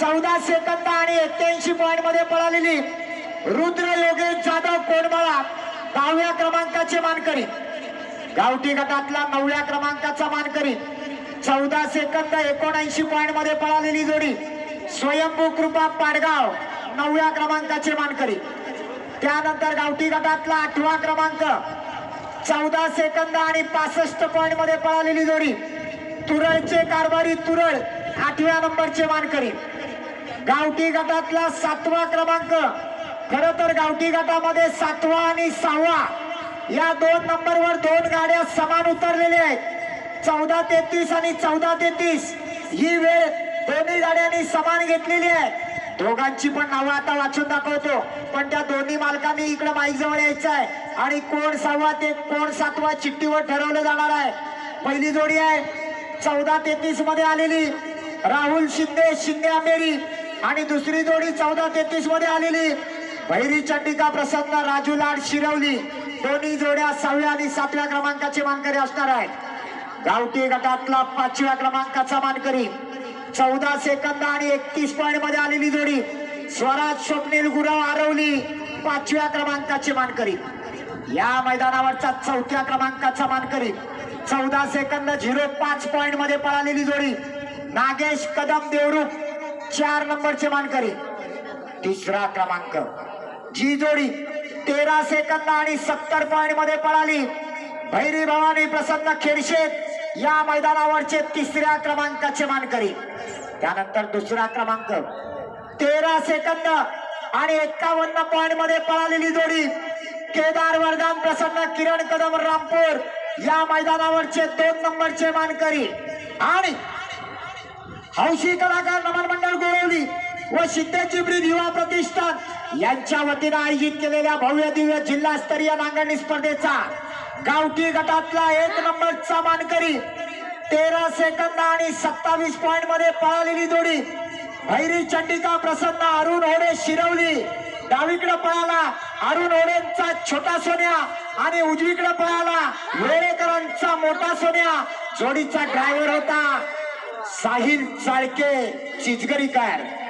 चौदा सेकंद आणि एक्क्याऐंशी पॉईंटमध्ये पळालेली रुद्र योगेश जाधव कोडमाळा दहाव्या क्रमांकाचे मानकरी. गावठी गटातला नवव्या क्रमांकाचा मानकरी. चौदा सेकंद एकोणऐंशी पॉईंटमध्ये पळालेली जोडी स्वयंभू कृपा पाडगाव नवव्या क्रमांकाचे मानकरी. त्यानंतर गावठी गटातला आठवा क्रमांक चौदा सेकंद आणि पासष्ट पॉईंटमध्ये पळालेली जोडी तुरळचे कारभारी तुरळ आठव्या नंबरचे मानकरी. गावठी गटातला सातवा क्रमांक. खर तर गावठी गटामध्ये सातवा आणि सहावा. या दोन नंबरवर दोन गाड्या समान उतरलेल्या आहेत. चौदा तेहतीस आणि चौदा तेहतीस. ही वेळ दोन्ही गाड्यांनी समान घेतलेली आहे. दोघांची पण नावं आता वाचून दाखवतो. पण त्या दोन्ही मालकांनी इकडे माईक जवळ यायचं आहे. आणि कोण सहावा ते कोण सातवा चिठ्ठीवर ठरवलं जाणार आहे. पहिली जोडी आहे. चौदा तेहतीसमध्ये आलेली राहुल शिंदे शिंदे आंबेरी आणि दुसरी जोडी चौदा तेहतीसमध्ये आलेली. भैरी चंडिका प्रसन्न राजू लाड शिरवली. दोन्ही जोड्या सहाव्या आणि सातव्या क्रमांकाचे मानकरी असणार आहेत. गावठी गटातला पाचव्या क्रमांकाचा मानकरी. चौदा सेकंद आणि एकतीस पॉईंटमध्ये आलेली जोडी. स्वराज स्वप्नील गुराव आरवली पाचव्या क्रमांकाचे मानकरी. या मैदानावरचा चौथ्या क्रमांकाचा मानकरी. चौदा सेकंद झिरो पाच पॉईंटमध्ये पळालेली जोडी. नागेश कदम देवरूप. चार नंबरचे मानकरी. तिसरा क्रमांक. जी जोडी तेरा सेकंद आणि सत्तर पॉइंटमध्ये पळाली. भैरी भवानी प्रसन्न खेरशेत या मैदानावरचे तिसऱ्या क्रमांकाचे मानकरी. त्यानंतर दुसरा क्रमांक. तेरा सेकंद आणि एक्कावन्न पॉइंटमध्ये पळालेली जोडी केदार वरदान प्रसन्न किरण कदम रामपूर या मैदानावरचे दोन नंबरचे मानकरी. आणि हौशी कलाकार नमन व सिद्धेची युवा प्रतिष्ठान यांच्या वतीनं आयोजित केलेल्या भव्य दिव्य जिल्हास्तरीय नांगरणी स्पर्धेचा गावठी गटातला एक नंबरचा मानकरी तेरा सेकंद आणि सत्तावीस पॉइंटमध्ये पळालेली जोडी. भैरी चंडिका प्रसन्न अरुण होडे शिरवली. डावीकडे पळाला अरुण होडेंचा छोटा सोन्या आणि उजवीकडे पळाला वेळेकरांचा मोठा सोन्या. जोडीचा ड्रायव्हर होता साहिल चाळके चिचगरीकर